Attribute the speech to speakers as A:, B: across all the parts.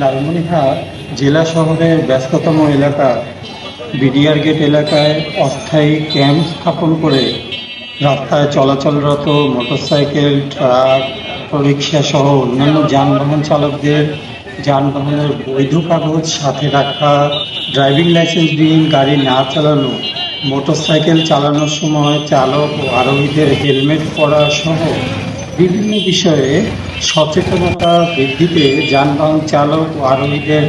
A: লালমনিরহাট জেলা শহরের ব্যস্ততম এলাকা। বিডিআর গেট এলাকায় অস্থায়ী ক্যাম্প স্থাপন করে রাস্তায় চলাচলরত মোটরসাইকেল, ট্রাক রিক্সা সহ অন্যান্য যানবাহন চালকদের যানবাহনের বৈধ কাগজ সাথে রাখা, ড্রাইভিং লাইসেন্স লাইসেন্সবিহীন গাড়ি না চালানো, মোটরসাইকেল চালানোর সময় চালক ও আরোহীদের হেলমেট পরা সহ বিভিন্ন বিষয়ে সচেতনতা বৃদ্ধিতে যানবাহন চালক ও আরোহীদের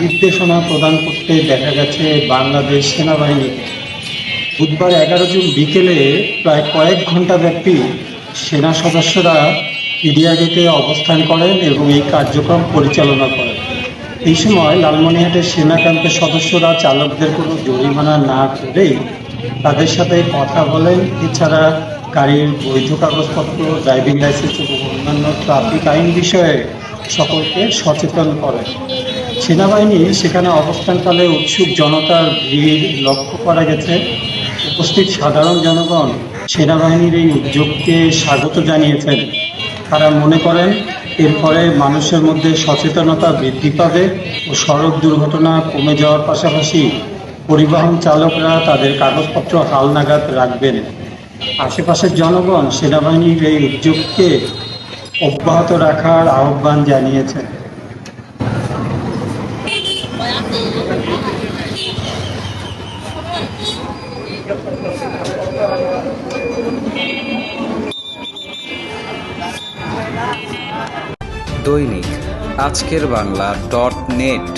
A: নির্দেশনা প্রদান করতে দেখা গেছে বাংলাদেশ সেনাবাহিনীকে বুধবার এগারো জুন বিকেলে প্রায় কয়েক ঘণ্টা ব্যাপী সেনা সদস্যরা ইডিয়া গেটে অবস্থান করেন এবং এই কার্যক্রম পরিচালনা করেন। এই সময় লালমনিরহাটের সেনা ক্যাম্পের সদস্যরা চালকদের কোনো জরিমানা না করেই তাদের সাথে কথা বলেন। এছাড়া গাড়ির বৈধ কাগজপত্র ড্রাইভিং লাইসেন্স এবং অন্যান্য ট্রাফিক আইন বিষয়ে সকলকে সচেতন করে। সেনাবাহিনী সেখানে অবস্থানকালে উৎসুক জনতার ভিড় লক্ষ্য করা গেছে। উপস্থিত সাধারণ জনগণ সেনাবাহিনীর এই উদ্যোগকে স্বাগত জানিয়েছেন। তারা মনে করেন এর ফলে মানুষের মধ্যে সচেতনতা বৃদ্ধি পাবে ও সড়ক দুর্ঘটনা কমে যাওয়ার পাশাপাশি পরিবহন চালকরা তাদের কাগজপত্র হালনাগাদ রাখবেন। আশেপাশের জনগণ সেনাবাহিনীর এই উদ্যোগকে অব্যাহত রাখার আহ্বান জানিয়েছেন।
B: দৈনিক আজকের বাংলা ডট নেট।